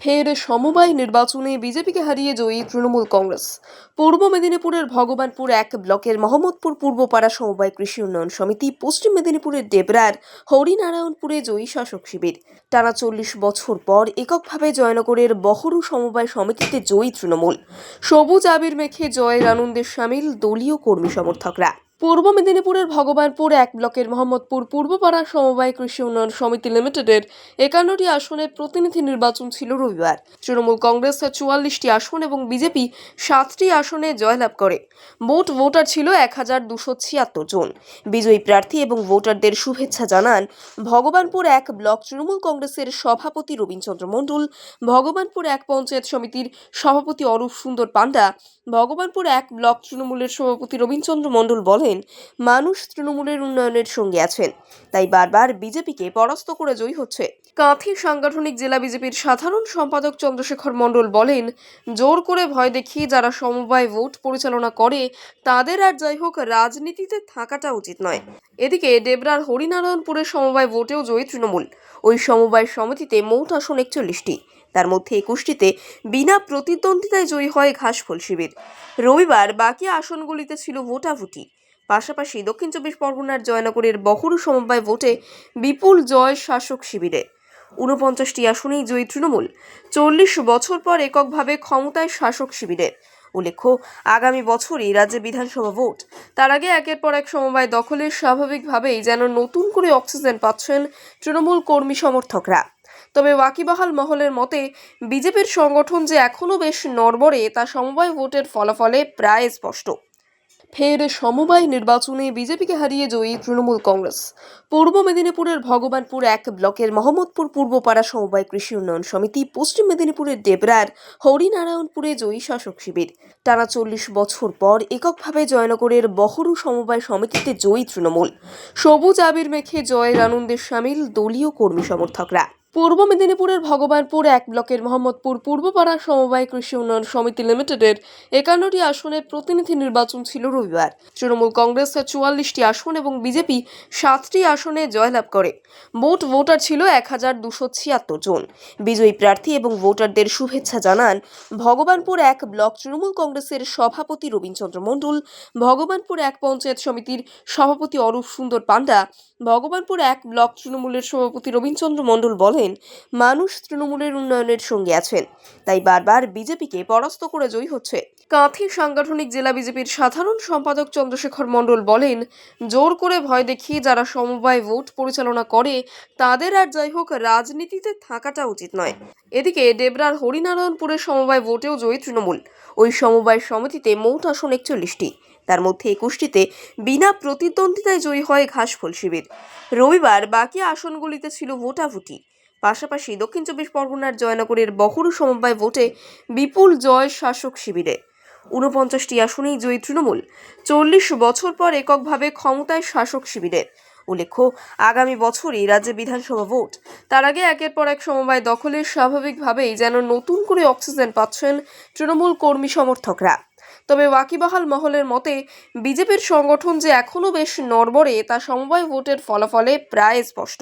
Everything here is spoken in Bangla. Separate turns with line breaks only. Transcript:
ফের সমবায় নির্বাচনে বিজেপিকে হারিয়ে জয়ী তৃণমূল কংগ্রেস। পূর্ব মেদিনীপুরের ভগবানপুর এক ব্লকের মোহাম্মদপুর পূর্বপাড়া সমবায় কৃষি উন্নয়ন সমিতি, পশ্চিম মেদিনীপুরের ডেবরার হরিনারায়ণপুরে জয়ী শাসক শিবির। টানা চল্লিশ বছর পর এককভাবে জয়নগরের বহরু সমবায় সমিতিতে জয়ী তৃণমূল। সবুজ আবির মেখে জয়ের আনন্দে সামিল দলীয় কর্মী সমর্থকরা। পূর্ব মেদিনীপুরের ভগবানপুর এক ব্লকের মোহাম্মদপুর পূর্বপাড়া সমবায় কৃষি উন্নয়ন সমিতি লিমিটেডের একান্নটি আসনের প্রতিনিধি নির্বাচন ছিল রবিবার। তৃণমূল কংগ্রেস চুয়াল্লিশটি আসন এবং বিজেপি সাতটি আসনে জয়লাভ করে। মোট ভোটার ছিল এক হাজার দুশো ছিয়াত্তর জন। বিজয়ী প্রার্থী এবং ভোটারদের শুভেচ্ছা জানান ভগবানপুর এক ব্লক তৃণমূল কংগ্রেসের সভাপতি রবীন্দ্রচন্দ্র মণ্ডল, ভগবানপুর এক পঞ্চায়েত সমিতির সভাপতি অরূপ সুন্দর পান্ডা, ভগবানপুর এক ব্লক তৃণমূলের সভাপতি রবীন্দ্রচন্দ্র মণ্ডল বলেন মানুষ তৃণমূলের উন্নয়নের সঙ্গে আছেন। তাই বারবার বিজেপিকে পরাস্ত করে জয়ী হচ্ছে। কাঁথি সাংগঠনিক জেলা বিজেপির সাধারণ সম্পাদক চন্দ্রশেখর মণ্ডল বলেন, জোর করে ভয় দেখিয়ে যারা সমবায় ভোট পরিচালনা করে, তাদের আর যাই হোক রাজনীতিতে থাকাটা উচিত নয়। এদিকে ডেবরার হরিনারায়ণপুরের সমবায় ভোটেও জয়ী তৃণমূল। ওই সমবায় সমিতিতে মোট আসন একচল্লিশটি। তার মধ্যে একুশটিতে বিনা প্রতিদ্বন্দ্বিতায় জয়ী হয় ঘাসফুল শিবির। রবিবার বাকি আসনগুলিতে ছিল ভোটাভুটি। পাশাপাশি দক্ষিণ চব্বিশ পরগনার জয়নগরের বহরু সমবায় ভোটে বিপুল জয় শাসক শিবিরে। ঊনপঞ্চাশটি আসনেই জয়ী তৃণমূল। চল্লিশ বছর পর এককভাবে ক্ষমতায় শাসক শিবিরের উল্লেখ্য, আগামী বছরই রাজ্যে বিধানসভা ভোট। তার আগে একের পর এক সমবায় দখলে স্বাভাবিকভাবেই যেন নতুন করে অক্সিজেন পাচ্ছেন তৃণমূল কর্মী সমর্থকরা। তবে ওয়াকিবাহাল মহলের মতে, বিজেপির সংগঠন যে এখনও বেশ নড়বড়ে, তা সমবায় ভোটের ফলাফলে প্রায় স্পষ্ট। ফের সমবায় নির্বাচনে বিজেপিকে হারিয়ে জয়ী তৃণমূল কংগ্রেস। পূর্ব মেদিনীপুরের ভগবানপুর এক ব্লকের মোহাম্মদপুর পূর্বপাড়া সমবায় কৃষি উন্নয়ন সমিতি, পশ্চিম মেদিনীপুরের ডেবরার হরিনারায়ণপুরে জয়ী শাসক শিবির। টানা চল্লিশ বছর পর এককভাবে জয়নগরের বহরু সমবায় সমিতিতে জয়ী তৃণমূল। সবুজ আবির মেখে জয়ের আনন্দে সামিল দলীয় কর্মী সমর্থকরা। পূর্ব মেদিনীপুরের ভগবানপুর এক ব্লকের মোহাম্মদপুর পূর্বপাড়া সমবায় কৃষি উন্নয়ন সমিতি লিমিটেডের একান্নটি আসনের প্রতিনিধি নির্বাচন ছিল রবিবার। তৃণমূল কংগ্রেস চুয়াল্লিশটি আসন এবং বিজেপি সাতটি আসনে জয়লাভ করে। মোট ভোটার ছিল এক হাজার দুশো ছিয়াত্তর জন। বিজয়ী প্রার্থী এবং ভোটারদের শুভেচ্ছা জানান ভগবানপুর এক ব্লক তৃণমূল কংগ্রেসের সভাপতি রবীন্দ্রচন্দ্র মণ্ডল, ভগবানপুর এক পঞ্চায়েত সমিতির সভাপতি অরূপ সুন্দর পান্ডা, ভগবানপুর এক ব্লক তৃণমূলের সভাপতি রবীন্দ্রচন্দ্র মণ্ডল বলেন, মানুষ তৃণমূলের উন্নয়নের সঙ্গে আছেন, তাই বারবার বিজেপিকে পরাস্ত করে জয়ী হচ্ছে। কাঁথি সাংগঠনিক জেলা বিজেপির সাধারণ সম্পাদক চন্দ্রশেখর মণ্ডল বলেন, জোর করে ভয় দেখিয়ে যারা সমবায় ভোট পরিচালনা করে, তাদের আর যাই হোক রাজনীতিতে থাকাটা উচিত নয়। এদিকে ডেবরার হরিনারায়ণপুরের সমবায় ভোটেও জয়ী তৃণমূল। ওই সমবায় সমিতিতে মোট আসন একচল্লিশটি। তার মধ্যে একুশটিতে বিনা প্রতিদ্বন্দ্বিতায় জয়ী হয় ঘাসফুল শিবির। রবিবার বাকি আসনগুলিতে ছিল ভোটাভুটি। পাশাপাশি দক্ষিণ চব্বিশ পরগনার জয়নগরের বহরু সমবায় ভোটে বিপুল জয় শাসক শিবিরে। ঊনপঞ্চাশটি আসনেই জয়ী তৃণমূল। চল্লিশ বছর পর এককভাবে ক্ষমতায় শাসক শিবিরের উল্লেখ্য, আগামী বছরই রাজ্যে বিধানসভা ভোট। তার আগে একের পর এক সমবায় দখলে স্বাভাবিকভাবেই যেন নতুন করে অক্সিজেন পাচ্ছেন তৃণমূল কর্মী সমর্থকরা। তবে ওয়াকিবহাল মহলের মতে, বিজেপির সংগঠন যে এখনও বেশ নড়বড়ে, তা সমবায় ভোটের ফলাফলে প্রায় স্পষ্ট।